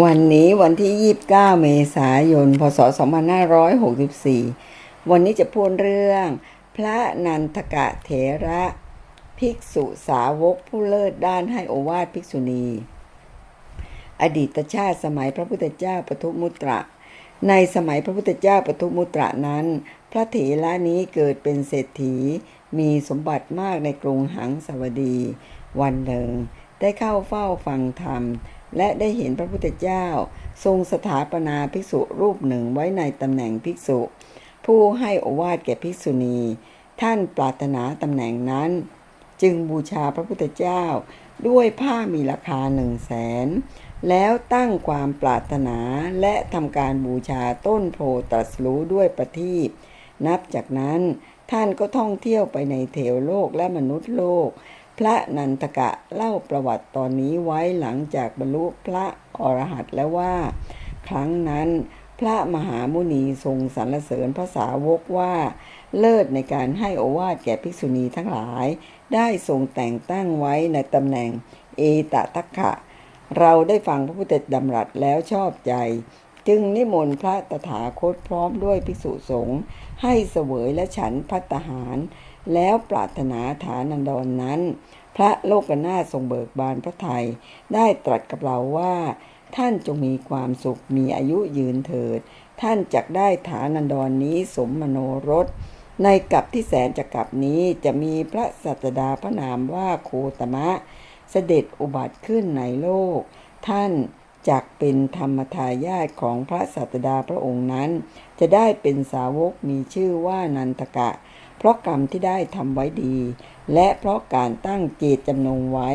วันนี้วันที่ 29 เมษายน พศ 2564 วันนี้จะพูดเรื่อง พระนันทกะเถระ ภิกษุสาวกผู้เลิศด้านให้โอวาทภิกษุณี อดีตชาติสมัยพระพุทธเจ้าปทุมุตระ ในสมัยพระพุทธเจ้าปทุมุตระนั้น พระเถระนี้เกิดเป็นเศรษฐี มีสมบัติมากในกรุงหังสวดี วันหนึ่งได้เข้าเฝ้าฟังธรรม และได้เห็นพระพุทธเจ้า ทรงสถาปนาภิกษุรูปหนึ่งไว้ในตำแหน่งภิกษุ ผู้ให้อวาทแก่ภิกษุณี ท่านปรารถนาตำแหน่งนั้น จึงบูชาพระพุทธเจ้า ด้วยผ้ามีราคาหนึ่งแสนแล้วตั้งความปรารถนาและทำการบูชาต้นโพตรัสรู้ด้วยประทีปนับจากนั้นท่านก็ท่องเที่ยวไปในเทวโลกและมนุษย์โลก ระนันทกะเล่าประวัติตอนนี้ไว้หลังจากบรรลุพระอรหันต์แล้วว่า ครั้งนั้นพระมหามุนีทรงสรรเสริญพระสาวกว่า เลิศในการให้โอวาทแก่ภิกษุณีทั้งหลาย ได้ทรงแต่งตั้งไว้ในตำแหน่งเอตทัคคะ เราได้ฟังพระพุทธดำรัสแล้วชอบใจ จึงนิมนต์พระตถาคตพร้อมด้วยภิกษุสงฆ์ให้เสวยและฉันพัตตาหาร แล้วปรารถนาฐานันดรนนั้น พระโลกนาถทรงเบิกบานพระทัยได้ตรัสกับเราว่า ท่านจงมีความสุขมีอายุยืนเถิด ท่านจักได้ฐานันดรนนี้สมมโนรสในกับที่แสนจะกับนี้จะมีพระสัตดาพระนามว่าโคตมะ เสด็จอุบัติขึ้นในโลก ท่านจักเป็นธรรมทายาทของพระสัตดาพระองค์นั้น จะได้เป็นสาวกมีชื่อว่านันทกะ เพราะกรรมที่ได้ทำไว้ดี และเพราะการตั้งเจตจำนงไว้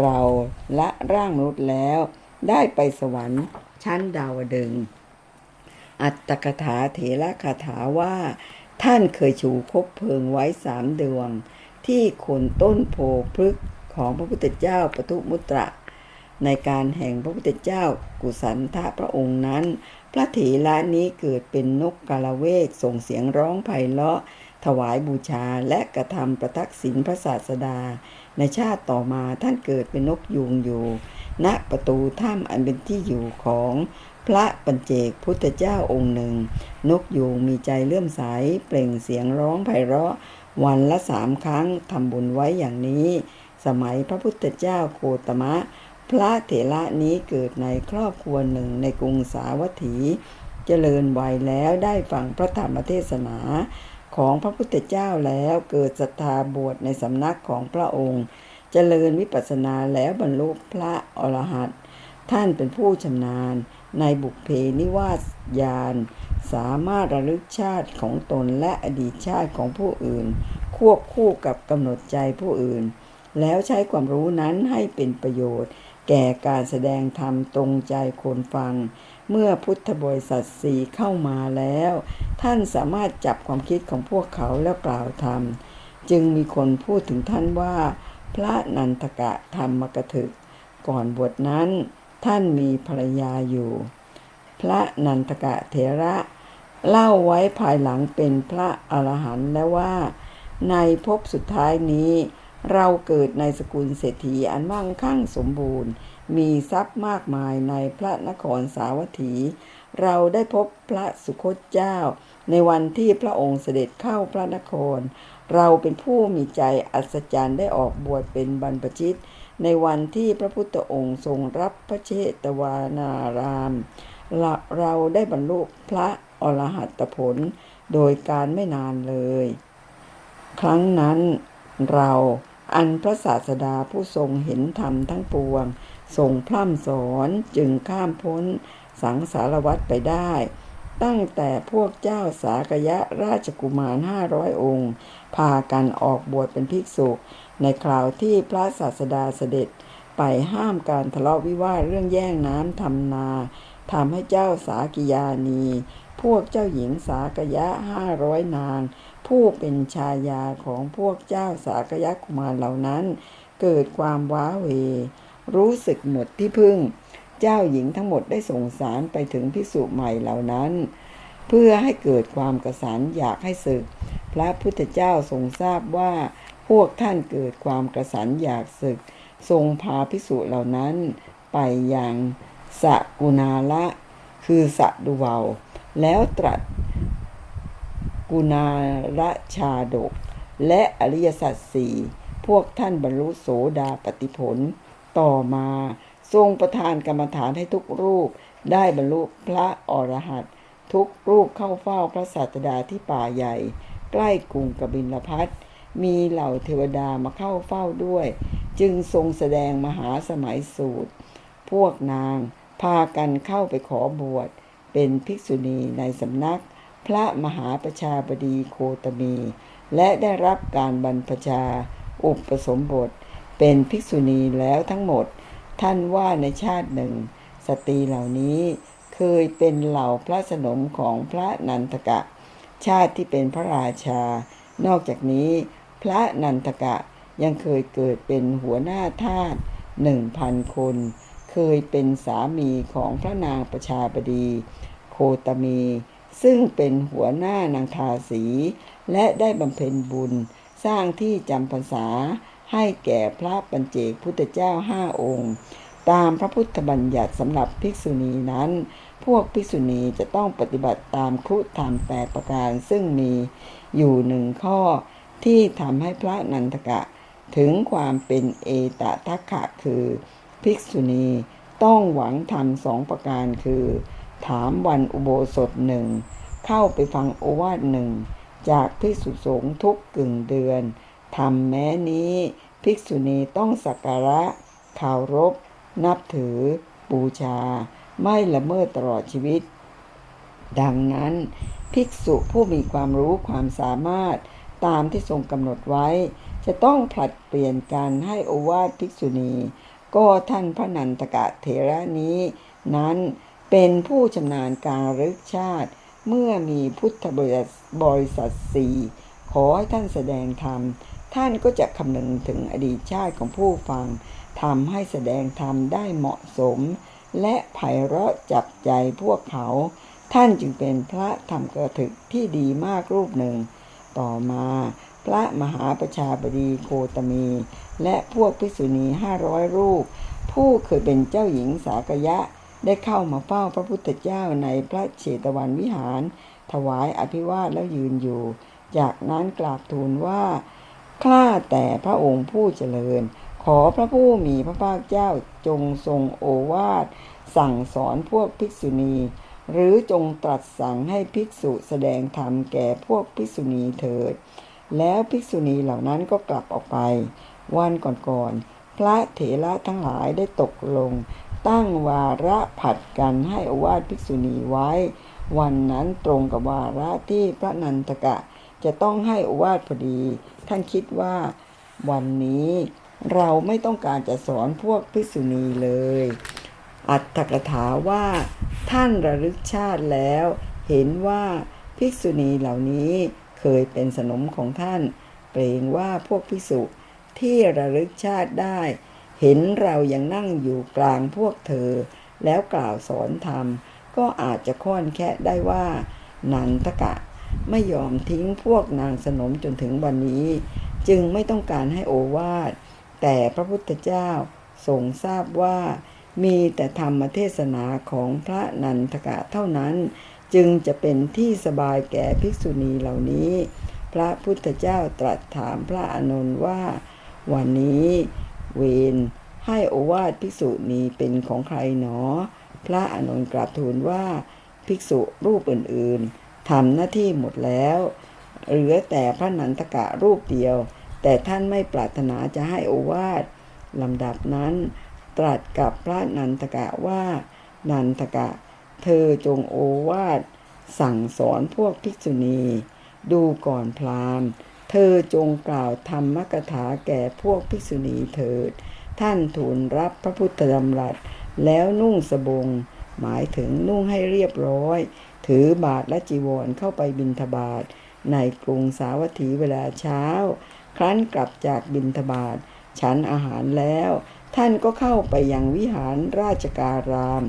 เราละร่างมนุษย์แล้ว ได้ไปสวรรค์ชั้นดาวดึง อัตตกถาเถระคาถาว่า ท่านเคยชูคบเพลิงไว้สามดวง ที่โคนต้นโพพฤกษ์ของพระพุทธเจ้าปทุมุตระในการแห่งพระพุทธเจ้ากุสันทะพระองค์นั้น พระเถระนี้เกิดเป็นนกกาละเวกส่งเสียงร้องไพเราะ ถวายบูชาและกระทำประทักษิณพระศาสดา ในชาติต่อมาท่านเกิดเป็นนกยูงอยู่ ณประตูถ้ำอันเป็นที่อยู่ของพระปัญเจกพุทธเจ้าองค์หนึ่ง นกยูงมีใจเลื่อมใสเปล่งเสียงร้องไพเราะ วันละสามครั้งทำบุญไว้อย่างนี้ สมัยพระพุทธเจ้าโคตมะ พระเถระนี้เกิดในครอบครัวหนึ่งในกรุงสาวัตถี เจริญวัยแล้วได้ฟังพระธรรมเทศนา ของพระพุทธเจ้าแล้วเกิดศรัทธาบวชในสำนักของพระองค์ เจริญวิปัสสนาแล้วบรรลุพระอรหันต์ท่านเป็นผู้ชำนาญในบุพเพนิวาสญาณสามารถระลึกชาติของตนและอดีตชาติของผู้อื่น ควบคู่กับกำหนดใจผู้อื่น แล้วใช้ความรู้นั้นให้เป็นประโยชน์ แก่การแสดงธรรมตรงใจคนฟัง เมื่อพุทธบริษัทสีเข้ามาแล้ว ท่านสามารถจับความคิดของพวกเขาและกล่าวธรรม จึงมีคนพูดถึงท่านว่า พระนันทกะธรรมกถึก ก่อนบวชนั้น ท่านมีภรรยาอยู่ พระนันทกะเถระเล่าไว้ภายหลังเป็นพระอรหันต์แล้วว่า ในภพสุดท้ายนี้ เราเกิดในสกุลเศรษฐีอันมั่งคั่งสมบูรณ์ มีทรัพย์มากมายในพระนครสาวัตถี เราได้พบพระสุคตเจ้า ในวันที่พระองค์เสด็จเข้าพระนคร เราเป็นผู้มีใจอัศจรรย์ได้ออกบวชเป็นบรรพชิต ในวันที่พระพุทธองค์ทรงรับพระเชตวานาราม เราเราได้บรรลุพระอรหัตผลโดยการไม่นานเลย ครั้งนั้นเราอันพระศาสดาผู้ทรงเห็นธรรมทั้งปวง ทรงพร่ำสอนจึงข้ามพ้นสังสารวัฏไปได้ ตั้งแต่พวกเจ้าสากยะราชกุมารห้าร้อยองค์ พากันออกบวชเป็นภิกษุ ในคราวที่พระศาสดาเสด็จไปห้ามการทะเลาะวิวาทเรื่องแย่งน้ำทำนาทำให้เจ้าสากิยานี พวกเจ้าหญิงสากยะห้าร้อยนาง ผู้เป็นชายาของพวกเจ้าสากยะกุมารเหล่านั้น เกิดความว้าเหว รู้สึกหมดที่พึ่ง เจ้าหญิงทั้งหมดได้ส่งสารไปถึงพิสุใหม่เหล่านั้น เพื่อให้เกิดความกระสานอยากให้ศึก พระพุทธเจ้าทรงทราบว่าพวกท่านเกิดความกระสันอยากศึก ทรงพาพิสุเหล่านั้นไปยังสกุณาละคือสะดุเวาแล้วตรัสกุณาละชาดก และอริยสัจสี่พวกท่านบรรลุโสดาปติผล ต่อมาทรงประทานกรรมฐานให้ทุกรูป ได้บรรลุพระอรหันต์ทุกรูปเข้าเฝ้าพระศาสดาที่ป่าใหญ่ ใกล้กรุงกบิลพัทมีเหล่าเทวดามาเข้าเฝ้าด้วย จึงทรงแสดงมหาสมัยสูตร พวกนางพากันเข้าไปขอบวช เป็นภิกษุณีในสำนัก พระมหาประชาบดีโคตมี และได้รับการบรรพชา อุปสมบท เป็นภิกษุณีแล้วทั้งหมด ท่านว่าในชาติหนึ่ง สตรีเหล่านี้เคยเป็นเหล่าพระสนมของพระนันทกะ ชาติที่เป็นพระราชา นอกจากนี้ พระนันทกะยังเคยเกิดเป็นหัวหน้าทาสหนึ่งพันคน เคยเป็นสามีของพระนางประชาบดี โคตมี ซึ่งเป็นหัวหน้านางทาสี และได้บำเพ็ญบุญสร้างที่จำพรรษา ให้แก่พระปัญเจกพุทธเจ้าห้าองค์ ตามพระพุทธบัญญัติสำหรับภิกษุณีนั้น พวกภิกษุณีจะต้องปฏิบัติตามครุธรรมแปดประการซึ่งมีอยู่หนึ่งข้อที่ทำให้พระนันทกะ ถึงความเป็นเอตทัคคะคือภิกษุณีต้องหวังทำสองประการคือ ถามวันอุโบสถหนึ่งเข้าไปฟังโอวาทหนึ่งจากภิกษุสงฆ์ทุกกึ่งเดือนทำแม้นี้ ภิกษุณีต้องสักการะเคารพ นับถือ บูชา ไม่ละเมิดตลอดชีวิต ดังนั้น ภิกษุผู้มีความรู้ความสามารถตามที่ทรงกำหนดไว้ จะต้องผลัดเปลี่ยนการให้โอวาทภิกษุณี ก็ท่านพระนันตกะเถระนี้ นั้นเป็นผู้ชำนาญการรึกชาติ เมื่อมีพุทธบริษัทบริษัทสี่ขอให้ท่านแสดงธรรม ท่านก็จะคำนึงถึงอดีตชาติของผู้ฟังทำให้แสดงธรรมได้เหมาะสม และไพเราะจับใจพวกเขา ท่านจึงเป็นพระธรรมกระถึกที่ดีมากรูปหนึ่ง ต่อมาพระมหาประชาบดีโคตมี และพวกภิกษุณีห้าร้อยรูป ผู้เคยเป็นเจ้าหญิงสากยะได้เข้ามาเฝ้าพระพุทธเจ้าในพระเชตวันวิหาร ถวายอภิวาทแล้วยืนอยู่ จากนั้นกราบทูลว่า ข้าแต่พระองค์ผู้เจริญ ขอพระผู้มีพระภาคเจ้าจงทรงโอวาทสั่งสอนพวกภิกษุณี หรือจงตรัสสั่งให้ภิกษุแสดงธรรมแก่พวกภิกษุณีเถิด แล้วภิกษุณีเหล่านั้นก็กลับออกไป วันก่อนๆพระเถระทั้งหลายได้ตกลง ตั้งวาระผัดกันให้อวาทภิกษุณีไว้ วันนั้นตรงกับวาระที่พระนันทกะจะต้องให้อวาทพอดี ท่านคิดว่า วันนี้เราไม่ต้องการจะสอนพวกภิกษุณีเลย อัตถกถาว่าท่านระลึกชาติแล้ว เห็นว่าภิกษุณีเหล่านี้เคยเป็นสนมของท่าน เกรงว่าพวกภิกษุที่ระลึกชาติได้ เห็นเรายังนั่งอยู่กลางพวกเธอ แล้วกล่าวสอนธรรม ก็อาจจะค่อนแค่ได้ว่า นันทกะ ไม่ยอมทิ้งพวกนางสนมจนถึงวันนี้ จึงไม่ต้องการให้โอวาทแต่พระพุทธเจ้าทรงทราบว่ามีแต่ธรรมเทศนาของพระนันทกะเท่านั้น จึงจะเป็นที่สบายแก่ภิกษุณีเหล่านี้ พระพุทธเจ้าตรัสถามพระอานนท์ว่า วันนี้เวนให้โอวาทภิกษุณีเป็นของใครหนอ พระอานนท์กราบทูลว่าภิกษุรูปอื่นๆ ทำหน้าที่หมดแล้ว เหลือแต่พระนันทกะรูปเดียว แต่ท่านไม่ปรารถนาจะให้โอวาทลำดับนั้นตรัสกับพระนันทกะว่า นันทกะ เธอจงโอวาทสั่งสอนพวกภิกษุณี ดูก่อนพราหมณ์ เธอจงกล่าวธรรมกถาแก่พวกภิกษุณีเถิด ท่านทูลรับพระพุทธดำรัสแล้วนุ่งสบง หมายถึงนุ่งให้เรียบร้อย ถือบาทและจีวรเข้าไปบิณฑบาตในกรุงสาวัตถีเวลาเช้า ครั้นกลับจากบิณฑบาตฉันอาหารแล้ว ท่านก็เข้าไปยังวิหารราชการาม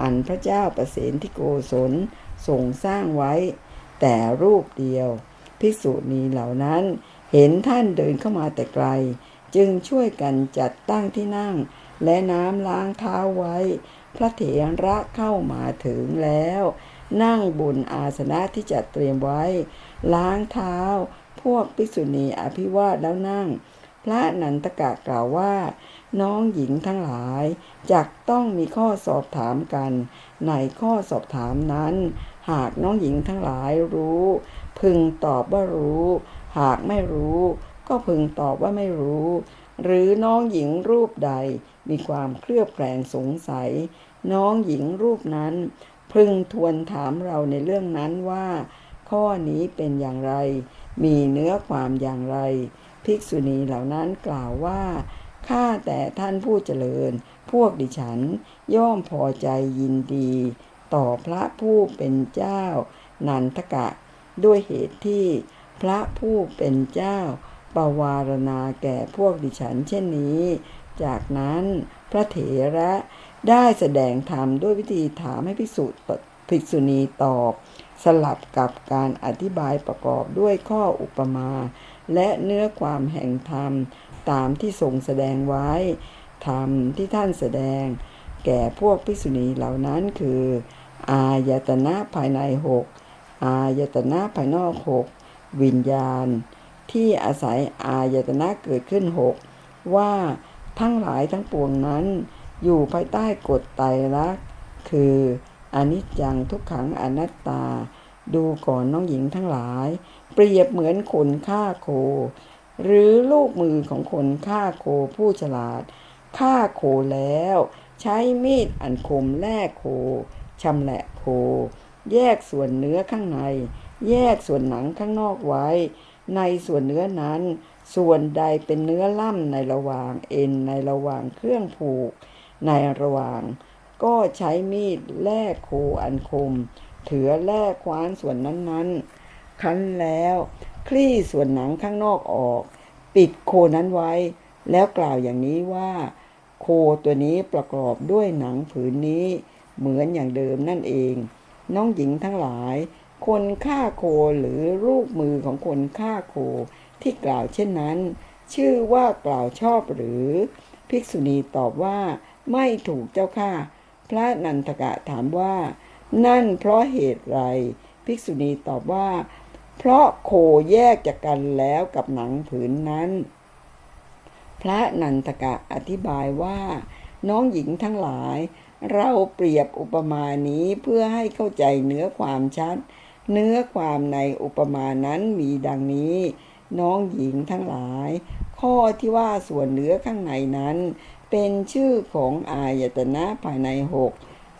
อันพระเจ้าประเสนที่โกศลทรงสร้างไว้ แต่รูปเดียว ภิกษุณีเหล่านั้นเห็นท่านเดินเข้ามาแต่ไกล จึงช่วยกันจัดตั้งที่นั่ง และน้ำล้างเท้าไว้ พระเถระเข้ามาถึงแล้ว นั่งบนอาสนะที่จัดเตรียมไว้ ล้างเท้า พวกภิกษุณีอภิวาทแล้วนั่ง พระนันตกะกล่าวว่า น้องหญิงทั้งหลายจักต้องมีข้อสอบถามกัน ในข้อสอบถามนั้น หากน้องหญิงทั้งหลายรู้ พึงตอบว่ารู้ หากไม่รู้ ก็พึงตอบว่าไม่รู้ หรือน้องหญิงรูปใดมีความเคลือบแคลงสงสัย น้องหญิงรูปนั้น พึงทวนถามเราในเรื่องนั้นว่า ข้อนี้เป็นอย่างไร มีเนื้อความอย่างไร ภิกษุณีเหล่านั้นกล่าวว่าข้าแต่ท่านผู้เจริญ พวกดิฉันย่อมพอใจยินดี ต่อพระผู้เป็นเจ้า นันทกะ ด้วยเหตุที่พระผู้เป็นเจ้าปวารณาแก่พวกดิฉันเช่นนี้ จากนั้นพระเถระ ได้แสดงธรรมด้วยวิธีถามให้ภิกษุภิกษุณีตอบ สลับกับการอธิบายประกอบด้วยข้ออุปมา และเนื้อความแห่งธรรมตามที่ทรงแสดงไว้ ธรรมที่ท่านแสดง แก่พวกภิกษุณีเหล่านั้นคือ อายตนะภายในหกอายตนะภายนอกหกวิญญาณ ที่อาศัยอายตนะเกิดขึ้นหกว่าทั้งหลายทั้งปวงนั้น อยู่ภายใต้กฎไตรลักษณ์คืออนิจจังทุกขังอนัตตา ดูก่อนน้องหญิงทั้งหลาย เปรียบเหมือนคนฆ่าโค หรือลูกมือของคนฆ่าโคผู้ฉลาดฆ่าโคแล้ว ใช้มีดอันคมแล่โคชำแหละโค แยกส่วนเนื้อข้างใน แยกส่วนหนังข้างนอกไว้ ในส่วนเนื้อนั้น ส่วนใดเป็นเนื้อล่ำในระหว่างเอ็นในระหว่างเครื่องผูก ในระหว่าง ก็ใช้มีดแล่โคอันคม ถือแล่คว้านส่วนนั้นๆ คั้นแล้ว คลี่ส่วนหนังข้างนอกออก ปิดโคนั้นไว้ แล้วกล่าวอย่างนี้ว่า โคตัวนี้ประกอบด้วยหนังผืนนี้ เหมือนอย่างเดิมนั่นเอง น้องหญิงทั้งหลาย คนฆ่าโคหรือรูปมือของคนฆ่าโคที่กล่าวเช่นนั้น ชื่อว่ากล่าวชอบหรือ ภิกษุณีตอบว่า ไม่ถูกเจ้าค่ะ พระนันทกะถามว่า นั่นเพราะเหตุไร ภิกษุณีตอบว่า เพราะโคแยกจากกันแล้วกับหนังผืนนั้น พระนันทกะอธิบายว่า น้องหญิงทั้งหลาย เราเปรียบอุปมานี้เพื่อให้เข้าใจเนื้อความชัด เนื้อความในอุปมานั้นมีดังนี้ น้องหญิงทั้งหลายข้อที่ว่าส่วนเนื้อข้างในนั้น เป็นชื่อของอายตนะภายในหก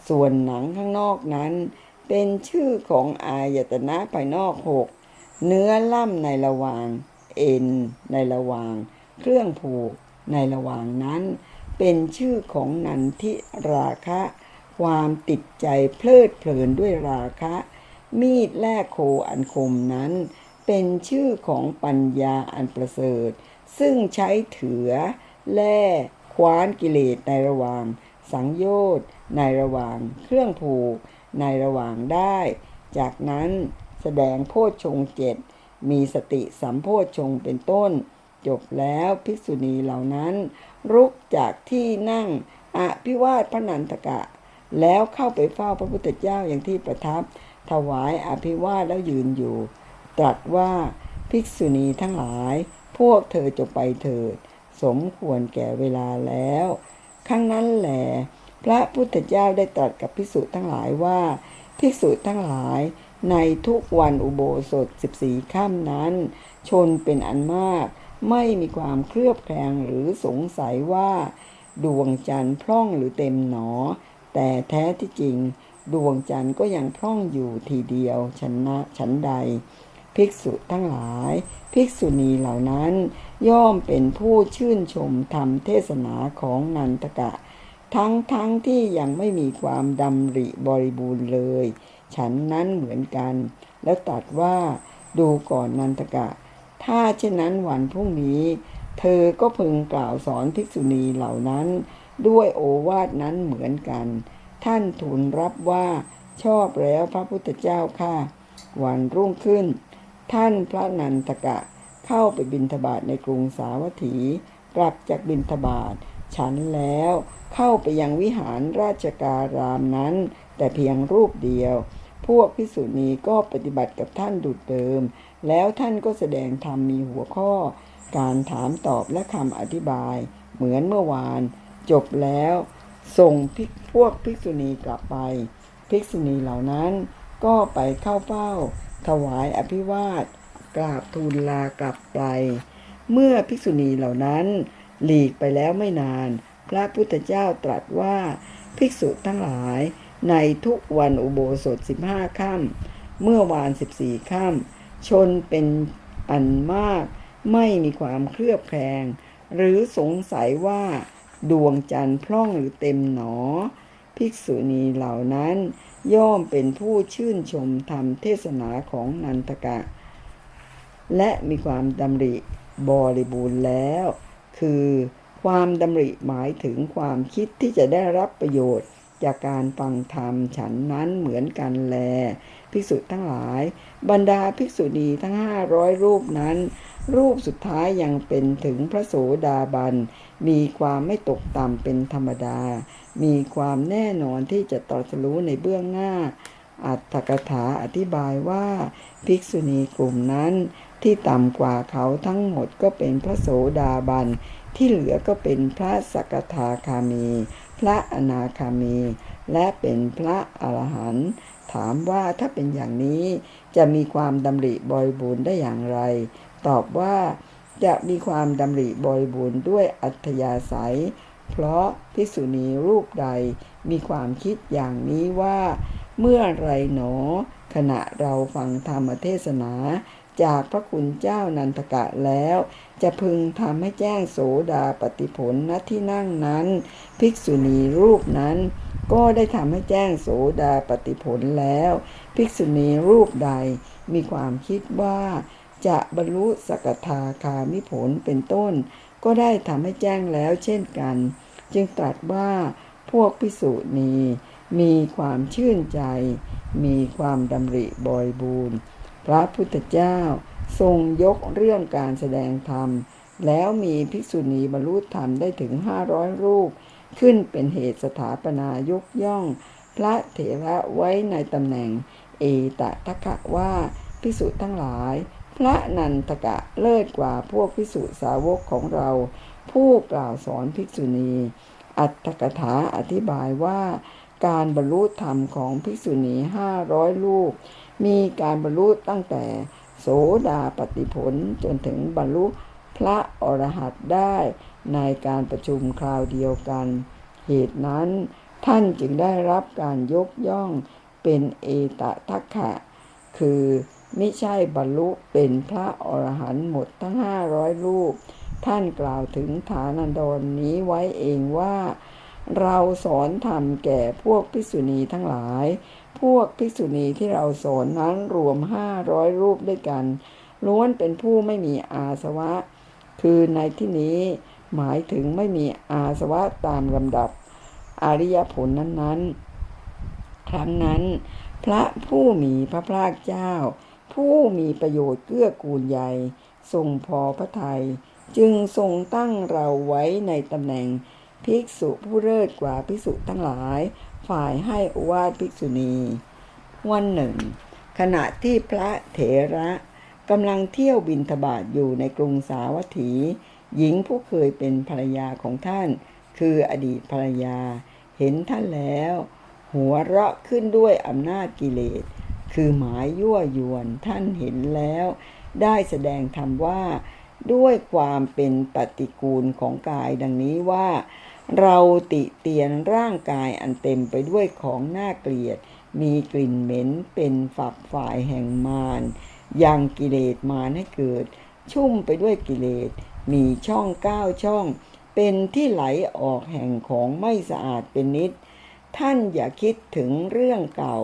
ส่วนหนังข้างนอกนั้น เป็นชื่อของอายตนะภายนอกหกเนื้อล่ำในระหว่าง เอ็นในระหว่าง เครื่องผูกในระหว่างนั้น เป็นชื่อของนันทิราคะ ความติดใจเพลิดเพลินด้วยราคะ มีดแลกโคอันคมนั้น เป็นชื่อของปัญญาอันประเสริฐ ซึ่งใช้เถือแล่ คว้านกิเลสในระหว่าง สังโยชน์ในระหว่าง เครื่องผูกในระหว่างได้ จากนั้นแสดงโพชฌงเจ็ดมีสติสัมโพชฌงเป็นต้น จบแล้วภิกษุณีเหล่านั้น รุกจากที่นั่งอภิวาทพระนันทกะ แล้วเข้าไปเฝ้าพระพุทธเจ้าอย่างที่ประทับ ถวายอภิวาทแล้วยืนอยู่ ตรัสว่าภิกษุณีทั้งหลาย พวกเธอจงไปเถิด สมควรแก่เวลาแล้วครั้งนั้นแหลพระพุทธเจ้าได้ตรัสกับภิกษุทั้งหลายว่าภิกษุทั้งหลายในทุกวันอุโบสถ14ค่ำนั้น ชนเป็นอันมาก ไม่มีความเคลือบแคลงหรือสงสัยว่า ดวงจันทร์พร่องหรือเต็มหนอ แต่แท้ที่จริง ดวงจันทร์ก็ยังพร่องอยู่ทีเดียวฉันนะฉันใด ภิกษุทั้งหลาย ภิกษุณีเหล่านั้น ย่อมเป็นผู้ชื่นชมธรรมเทศนาของนันทกะ ทั้งทั้งที่ยังไม่มีความดำริบริบูรณ์เลย ฉันนั้นเหมือนกัน แล้วตรัสว่าดูก่อนนันทกะ ถ้าเช่นนั้นวันพรุ่งนี้ เธอก็พึงกล่าวสอนภิกษุณีเหล่านั้น ด้วยโอวาทนั้นเหมือนกัน ท่านทูลรับว่าชอบแล้วพระพุทธเจ้าค่ะ วันรุ่งขึ้น ท่านพระนันทกะเข้าไปบิณฑบาตในกรุงสาวัตถี กลับจากบิณฑบาตฉันแล้วเข้าไปยังวิหารราชการามนั้น แต่เพียงรูปเดียว พวกพิสุณีก็ปฏิบัติกับท่านดุจเดิม แล้วท่านก็แสดงธรรมมีหัวข้อ การถามตอบและคำอธิบาย เหมือนเมื่อวาน จบแล้ว ส่งภิกพวกภิกษุณีกลับไป ภิกษุณีเหล่านั้นก็ไปเข้าเฝ้า ถวายอภิวาทกราบทูลลากลับไป เมื่อภิกษุณีเหล่านั้น หลีกไปแล้วไม่นาน พระพุทธเจ้าตรัสว่าภิกษุทั้งหลายในทุกวันอุโบสถสิบห้าค่ำเมื่อวานสิบสี่ค่ำชนเป็นอันมากไม่มีความเคลือบแคลง หรือสงสัยว่าดวงจันทร์พร่องหรือเต็มหนอ ภิกษุณีเหล่านั้น ย่อมเป็นผู้ชื่นชมธรรมเทศนาของนันทกะ และมีความดำริบริบูรณ์แล้ว คือความดำริหมายถึงความคิดที่จะได้รับประโยชน์ จากการฟังธรรมฉันนั้นเหมือนกันแล ภิกษุทั้งหลาย บรรดาภิกษุณีทั้งห้าร้อยรูปนั้น รูปสุดท้ายยังเป็นถึงพระโสดาบัน มีความไม่ตกต่ำเป็นธรรมดา มีความแน่นอนที่จะตรัสรู้ในเบื้องหน้า อัตถกถาอธิบายว่า ภิกษุณีกลุ่มนั้น ที่ต่ำกว่าเขาทั้งหมดก็เป็นพระโสดาบัน ที่เหลือก็เป็นพระสกทาคามี พระอนาคามี และเป็นพระอรหันต์ถามว่าถ้าเป็นอย่างนี้จะมีความดำริบริบูรณ์ได้อย่างไร ตอบว่า จะมีความดำริบริบูรณ์ด้วยอัธยาศัย เพราะภิกษุณีรูปใดมีความคิดอย่างนี้ว่า เมื่อไรหนอ ขณะเราฟังธรรมเทศนา จากพระคุณเจ้านันทกะแล้ว จะพึงทำให้แจ้งโสดาปฏิผลณที่นั่งนั้น ภิกษุณีรูปนั้นก็ได้ทำให้แจ้งโสดาปฏิผลแล้ว ภิกษุณีรูปใดมีความคิดว่า จะบรรลุสกทาคามิผลเป็นต้น ก็ได้ทำให้แจ้งแล้วเช่นกัน จึงตรัสว่าพวกภิกษุณีมีความชื่นใจ มีความดำริบริบูรณ์พระพุทธเจ้าทรงยกเรื่องการแสดงธรรม แล้วมีภิกษุณีบรรลุธรรมได้ถึง 500 รูป ขึ้นเป็นเหตุสถาปนายกย่อง พระเถระไว้ในตำแหน่ง เอตทัคคะว่าภิกษุทั้งหลาย พระนันทกะเลิศกว่าพวกภิกษุสาวกของเรา ผู้กล่าวสอนภิกษุณี อัตถกถาอธิบายว่า การบรรลุธรรมของภิกษุณีห้าร้อยลูก มีการบรรลุตั้งแต่ โสดาปฏิผลจนถึงบรรลุพระอรหันต์ได้ในการประชุมคราวเดียวกัน เหตุนั้นท่านจึงได้รับการยกย่องเป็นเอตทัคคะ คือ ม่ใช่บรรลุเป็นพระอรหันต์หมดทั้งห้าร้อยรูป ท่านกล่าวถึงฐานันดรนนี้ไว้เองว่า เราสอนธรรมแก่พวกภิกษุณีทั้งหลาย พวกภิกษุณีที่เราสอนนั้นรวมห้าร้อยรูปด้วยกัน ล้วนเป็นผู้ไม่มีอาสวะ คือในที่นี้หมายถึงไม่มีอาสวะตามลำดับ อริยผลนั้นๆ ครั้งนั้น พระผู้มีพระภาคเจ้า ผู้มีประโยชน์เกื้อกูลใหญ่ทรงพอพระทัยจึงทรงตั้งเราไว้ในตำแหน่งภิกษุผู้เลิศกว่าภิกษุทั้งหลาย ฝ่ายให้อวาทภิกษุณี วันหนึ่ง ขณะที่พระเถระกำลังเที่ยวบินทบาทอยู่ในกรุงสาวัตถี หญิงผู้เคยเป็นภรรยาของท่าน คืออดีตภรรยา เห็นท่านแล้ว หัวเราะขึ้นด้วยอำนาจกิเลส คือหมายยั่วยวนท่านเห็นแล้ว ได้แสดงธรรมว่า ด้วยความเป็นปฏิกูลของกายดังนี้ว่า เราติเตียนร่างกายอันเต็มไปด้วยของน่าเกลียด มีกลิ่นเหม็นเป็นฝักฝ่ายแห่งมารยังกิเลสมารให้เกิด ชุ่มไปด้วยกิเลส มีช่องก้าช่อง เป็นที่ไหลออกแห่งของไม่สะอาดเป็นนิด ท่านอย่าคิดถึงเรื่องเก่า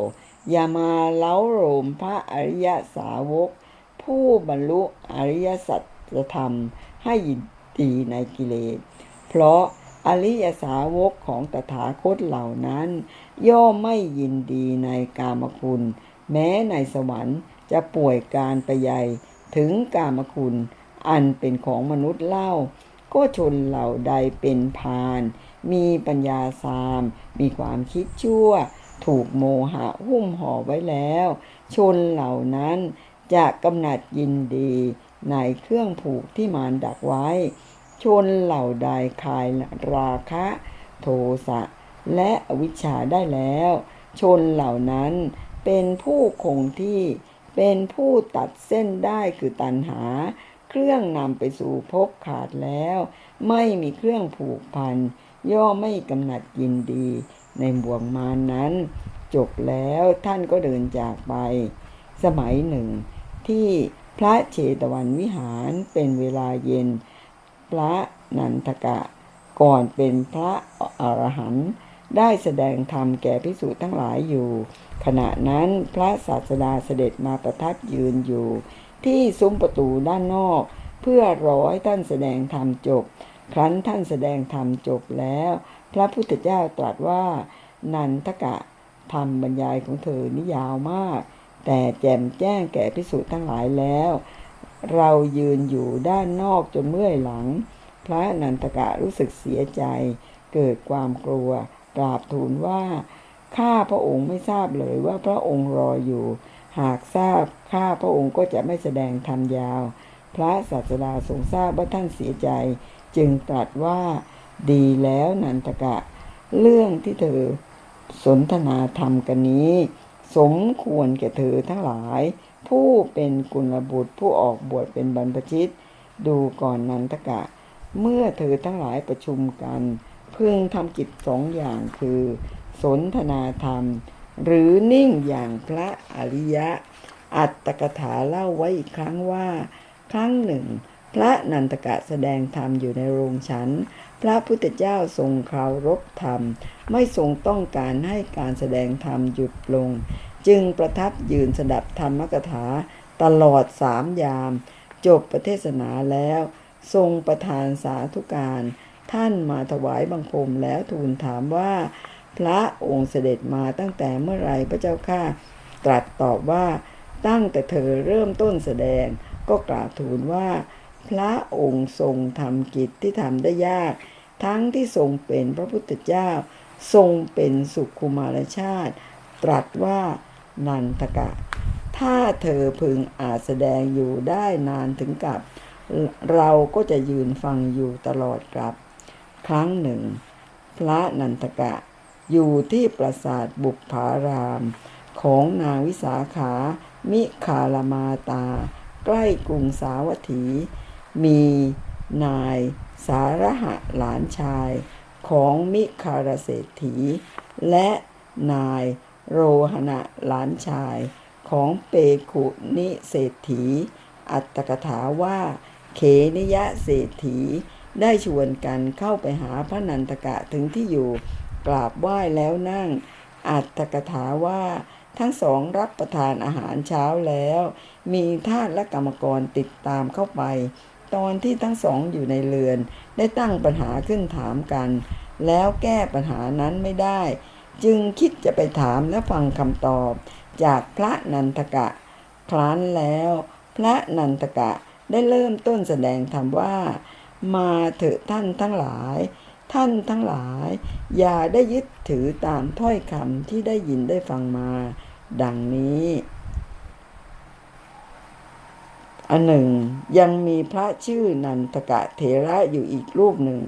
อย่ามาเล้าโรมพระอริยสาวก ผู้บรรลุอริยสัจธรรมให้ยินดีในกิเลส เพราะอริยสาวกของตถาคตเหล่านั้น ย่อมไม่ยินดีในกามคุณ แม้ในสวรรค์จะป่วยการไปใหญ่ถึงกามคุณ อันเป็นของมนุษย์เล่า ก็ชนเหล่าใดเป็นพาน มีปัญญาสาม มีความคิดชั่ว ถูกโมหะหุ้มห่อไว้แล้ว ชนเหล่านั้นจะกำหนัดยินดีในเครื่องผูกที่มารดักไว้ ชนเหล่าใดคลายราคะโทสะและวิชชาได้แล้ว ชนเหล่านั้นเป็นผู้คงที่เป็นผู้ตัดเส้นได้คือตัณหา เครื่องนำไปสู่ภพขาดแล้ว ไม่มีเครื่องผูกพัน ย่อไม่กำหนัดยินดี ในบ่วงมารนั้น จบแล้วท่านก็เดินจากไป สมัยหนึ่ง ที่พระเชตวันวิหารเป็นเวลาเย็น พระนันทกะก่อนเป็นพระอรหันต์ได้แสดงธรรมแก่ภิกษุทั้งหลายอยู่ ขณะนั้นพระศาสดาเสด็จมาประทับยืนอยู่ ที่ซุ้มประตูด้านนอก เพื่อรอให้ท่านแสดงธรรมจบ ครั้นท่านแสดงธรรมจบแล้ว พระพุทธเจ้าตรัสว่า นันทกะธรรมบรรยายของเธอนี่ยาวมาก แต่แจ่มแจ้งแก่พิสุทั้งหลายแล้ว เรายืนอยู่ด้านนอกจนเมื่อยหลัง พระนันทกะรู้สึกเสียใจ เกิดความกลัวกราบทูลว่าข้าพระองค์ไม่ทราบเลยว่าพระองค์รออยู่ หากทราบข้าพระองค์ก็จะไม่แสดงธรรมยาว พระศาสดาทรงทราบว่าท่านเสียใจ จึงตรัสว่า ดีแล้วนันทกะ เรื่องที่เธอสนทนาธรรมกันนี้ สมควรแก่เธอทั้งหลาย ผู้เป็นกุลบุตรผู้ออกบวชเป็นบรรพชิต ดูก่อนนันทกะ เมื่อเธอทั้งหลายประชุมกันพึงทำกิจสองอย่างคือ สนทนาธรรม หรือนิ่งอย่างพระอริยะ อัตตกถาเล่าไว้อีกครั้งว่า ครั้งหนึ่ง พระนันทกะแสดงธรรมอยู่ในโรงฉัน พระพุทธเจ้าทรงเคารพธรรม ไม่ทรงต้องการให้การแสดงธรรมหยุดลง จึงประทับยืนสดับธรรมกถาตลอดสามยาม จบประเทศนาแล้ว ทรงประทานสาธุการ ท่านมาถวายบังคมแล้วทูลถามว่า พระองค์เสด็จมาตั้งแต่เมื่อไรพระเจ้าข้าตรัสตอบว่าตั้งแต่เธอเริ่มต้นแสดงก็กราบทูลว่า พระองค์ทรงทำกิจที่ทำได้ยาก ทั้งที่ทรงเป็นพระพุทธเจ้า ทรงเป็นสุขุมารชาติ ตรัสว่านันทกะ ถ้าเธอพึงอาจแสดงอยู่ได้นานถึงกับ เราก็จะยืนฟังอยู่ตลอดครับ ครั้งหนึ่ง พระนันทกะ อยู่ที่ปราสาทบุปผาราม ของนางวิสาขา มิคาลมาตา ใกล้กรุงสาวัตถี มีนายสารหะหลานชายของมิคารเศรษฐี และนายโรหณะหลานชายของเปขุนิเศรษฐี อัตตกถาว่า เขนิยะเศรษฐีได้ชวนกันเข้าไปหาพระนันตกะถึงที่อยู่กราบไหว้แล้วนั่ง อัตตกถาว่าทั้งสองรับประทานอาหารเช้าแล้ว มีทาสและกรรมกรติดตามเข้าไป ตอนที่ทั้งสองอยู่ในเรือน ได้ตั้งปัญหาขึ้นถามกัน แล้วแก้ปัญหานั้นไม่ได้ จึงคิดจะไปถามและฟังคำตอบ จากพระนันทกะ ครั้นแล้ว พระนันทกะได้เริ่มต้นแสดงธรรมว่า มาเถอะท่านทั้งหลาย ท่านทั้งหลาย อย่าได้ยึดถือตามถ้อยคำที่ได้ยินได้ฟังมา ดังนี้ อันหนึ่งยังมีพระชื่อนันทกะเถระอยู่อีกรูปหนึ่ง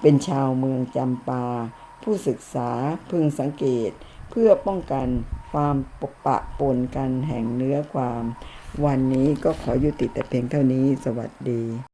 เป็นชาวเมืองจำปา ผู้ศึกษาพึงสังเกตเพื่อป้องกันความปกปะปนกันแห่งเนื้อความ วันนี้ก็ขอยุติแต่เพียงเท่านี้สวัสดี